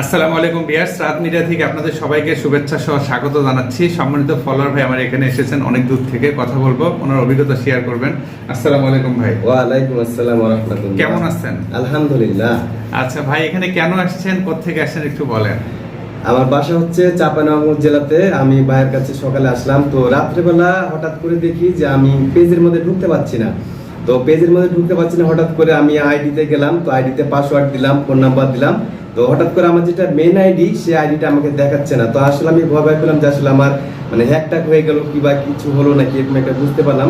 আসসালামু আলাইকুম বিয়ার্স রাত মিডিয়া থেকে আপনাদের সবাইকে শুভেচ্ছা সহ স্বাগত জানাচ্ছি। সম্মানিত ফলোয়ার ভাই আমার এখানে এসেছেন অনেক দূর থেকে কথা বলব ওনার অভিজ্ঞতা শেয়ার করবেন। আসসালামু আলাইকুম ভাই। ওয়ালাইকুম আসসালাম ওয়া রাহমাতুল্লাহ। কেমন আছেন? আলহামদুলিল্লাহ। আচ্ছা ভাই এখানে কেন আসছেন কোথেকে আসছেন একটু বলেন। আমার বাসা হচ্ছে চাঁপাইনবাবগঞ্জ জেলাতে আমি ভাইয়ের কাছে সকালে আসলাম। তো রাত্রেবেলা হঠাৎ করে দেখি যে আমি পেজের মধ্যে ঢুকতে পারছি না। তো পেজের মধ্যে ঢুকতে পারছি না, হঠাৎ করে আমি আইডিতে গেলাম, তো আইডিতে পাসওয়ার্ড দিলাম ফোন নাম্বার দিলাম। তো হঠাৎ করে আমার যেটা মেন আইডি সেই আইডিটা আমাকে দেখাচ্ছে না। তো আসলে আমি ভয় ভয় পেলাম যে আসলে আমার মানে হ্যাকট্যাক হয়ে গেল কি বা কিছু হলো নাকি, এরকম একটা বুঝতে পারলাম।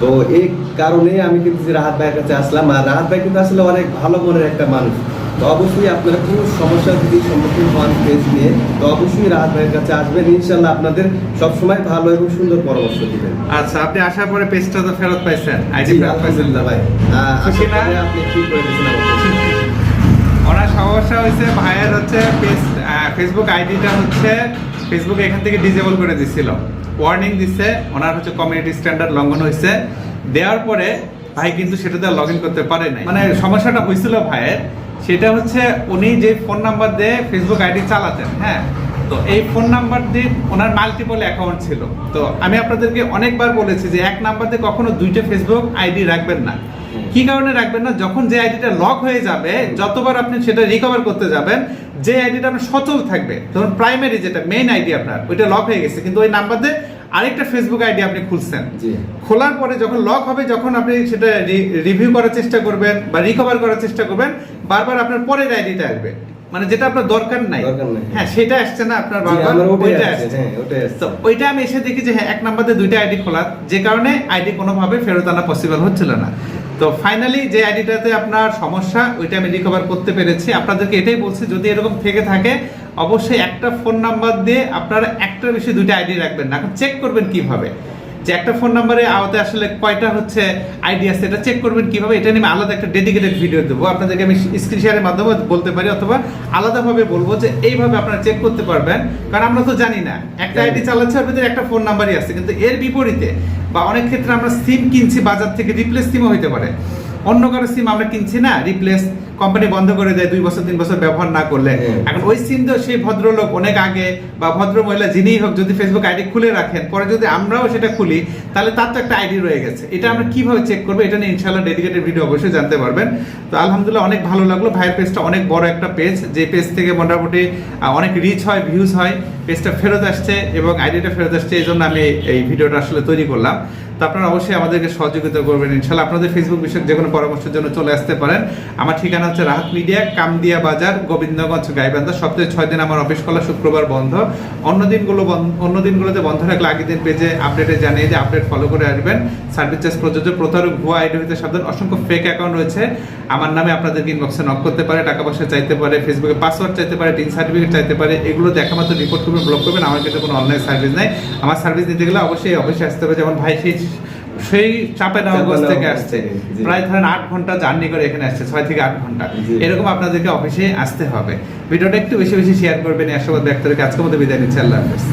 তো এই কারণে আমি কিন্তু রাহাত ভাইয়ের কাছে আসলাম। আর রাহাত ভাই কিন্তু আসলে অনেক ভালো মনের একটা মানুষ। তো অবশ্যই আপনারা কোনো সমস্যা যদি সম্মুখীন হন পেজ নিয়ে তো অবশ্যই রাহাত ভাইয়ের কাছে আসবেন। ইনশাল্লাহ আপনাদের সবসময় ভালো এবং সুন্দর পরামর্শ দিবেন। আচ্ছা আপনি আসার পরে পেজটা তো ফেরত পাইছেন আইডি ফেরত পাইছেন। ভাই। আপনি ঠিক করে দিয়েছেন ওনার সমস্যা হয়েছে ভাইয়ের হচ্ছে পেজ ফেসবুক আইডিটা হচ্ছে ফেসবুক এখান থেকে ডিজেবল করে দিছিল। ওয়ার্নিং দিচ্ছে ওনার হচ্ছে কমিউনিটি স্ট্যান্ডার্ড লঙ্ঘন হয়েছে। দেওয়ার পরে ভাই কিন্তু সেটাতে লগ ইন করতে পারে নাই। মানে সমস্যাটা হয়েছিল ভাইয়ের সেটা হচ্ছে উনি যে ফোন নাম্বার দিয়ে ফেসবুক আইডি চালাতেন হ্যাঁ? তো এই ফোন নাম্বার দিয়ে ওনার মাল্টিপল অ্যাকাউন্ট ছিল। তো আমি আপনাদেরকে অনেকবার বলেছি যে এক নাম্বার দিয়ে কখনো দুইটা ফেসবুক আইডি রাখবেন না। কি কারণে রাখবেন না? যখন যে আইডিটা লক হয়ে যাবে, যতবার আপনি সেটা রিকভার করতে যাবেন, যে আইডিটা আপনার সচল থাকবে, ধরুন প্রাইমারি যেটা মেইন আইডি আপনার, ওইটা লক হয়ে গেছে, কিন্তু ওই নাম্বার দিয়ে আরেকটা ফেসবুক আইডি আপনি খুলছেন। খোলার পরে যখন লক হবে যখন আপনি সেটা রিভিউ করার চেষ্টা করবেন বা রিকভার করার চেষ্টা করবেন বারবার আপনার পরের আইডিটা আসবে। মানে যেটা আপনার দরকার নাই। হ্যাঁ সেটা আসছে না আপনার বারবার ওইটা আসছে, হ্যাঁ। তো ওইটা আমি এসে দেখি যে হ্যাঁ এক নাম্বারে দুইটা আইডি খোলা। যে কারণে আইডি কোনোভাবে ফেরত আনা পসিবল হচ্ছিল না। তো ফাইনালি যে আইডিটাতে আপনার সমস্যা ওইটা আমি রিকভার করতে পেরেছি। আপনাদেরকে এটাই বলছি যদি এরকম থেকে থাকে অবশ্যই একটা ফোন নাম্বার দিয়ে আপনারা একটার বেশি দুইটা আইডি রাখবেন না। চেক করবেন কীভাবে? যে একটা ফোন নাম্বারে আওতায় আসলে কয়টা হচ্ছে আইডি আছে, এটা চেক করবেন কীভাবে? এটা নিয়ে আলাদা একটা ডেডিকেটেড ভিডিও দেবো। আপনাদেরকে আমি স্ক্রিন শেয়ারের মাধ্যমে বলতে পারি, অথবা আলাদাভাবে বলব যে এইভাবে আপনারা চেক করতে পারবেন। কারণ আমরা তো জানি না, একটা আইডি চালাচ্ছে, ওর ভিতরে একটা ফোন নাম্বারই আছে। কিন্তু এর বিপরীতে বা অনেক ক্ষেত্রে আমরা সিম কিনছি বাজার থেকে রিপ্লেস সিমও হইতে পারে। অন্য কারও সিম আমরা কিনছি না রিপ্লেস কোম্পানি বন্ধ করে দেয় দুই বছর তিন বছর ব্যবহার না করলে। হ্যাঁ। এখন ওই সিম তো সেই ভদ্রলোক অনেক আগে বা ভদ্র মহিলা যিনিই হোক যদি ফেসবুক আইডি খুলে রাখেন পরে যদি আমরাও সেটা খুলি তাহলে তার তো একটা আইডি রয়ে গেছে। এটা আমরা কীভাবে চেক করব? এটা নিয়ে ইনশাল্লাহ ডেডিকেটেড ভিডিও অবশ্যই জানতে পারবেন। তো আলহামদুলিল্লাহ অনেক ভালো লাগল। ভাইয়ের পেজটা অনেক বড় একটা পেজ যে পেজ থেকে মোটামুটি অনেক রিচ হয় ভিউজ হয়। পেজটা ফেরত আসছে এবং আইডিটা ফেরত আসছে, এই জন্য আমি এই ভিডিওটা আসলে তৈরি করলাম। তো আপনারা অবশ্যই আমাদেরকে সহযোগিতা করবেন, ইনশাল্লাহ। আপনাদের ফেসবুক বিষয়ক যে কোনো পরামর্শের জন্য চলে আসতে পারেন। আমার ঠিকানা হচ্ছে রাহাত মিডিয়া, কামদিয়া বাজার, গোবিন্দগঞ্জ, গাইবান্ধা। সপ্তাহে ছয় দিন আমার অফিস খোলা, শুক্রবার বন্ধ। অন্য দিনগুলো অন্য দিনগুলোতে বন্ধ থাকলে আগের দিন পেজে আপডেটে জানিয়ে যে আপডেট ফলো করে আসবেন। সার্ভিস চার্জ প্রযোজ্য, প্রতারক, ভুয়া আইডি হইতে সাবধান। অসংখ্য ফেক অ্যাকাউন্ট রয়েছে। আমার নামে আপনাদেরকে ইনবক্সে নক করতে পারে, টাকা পয়সা চাইতে পারে ফেসবুকে পাসওয়ার্ড চাইতে পারে, টিন সার্টিফিকেট চাইতে পারে। এগুলো দেখা মাত্র রিপোর্ট করবেন ব্লক করবেন আমার কিন্তু কোনো অনলাইন সার্ভিস নাই। আমার সার্ভিস দিতে গেলে অবশ্যই অবশ্যই আসতে হবে। যেমন ভাই সেই সেই চাপে নগর থেকে আসছে। প্রায় ধরেন আট ঘণ্টা জার্নি করে এখানে আসছে ছয় থেকে আট ঘণ্টা। এরকম আপনাদেরকে অফিসে আসতে হবে। ভিডিওটা একটু বেশি বেশি শেয়ার করবেন। একশো ব্যক্তরকে আজকের মধ্যে বিদায় নিচ্ছি। আল্লাহ হাফেজ।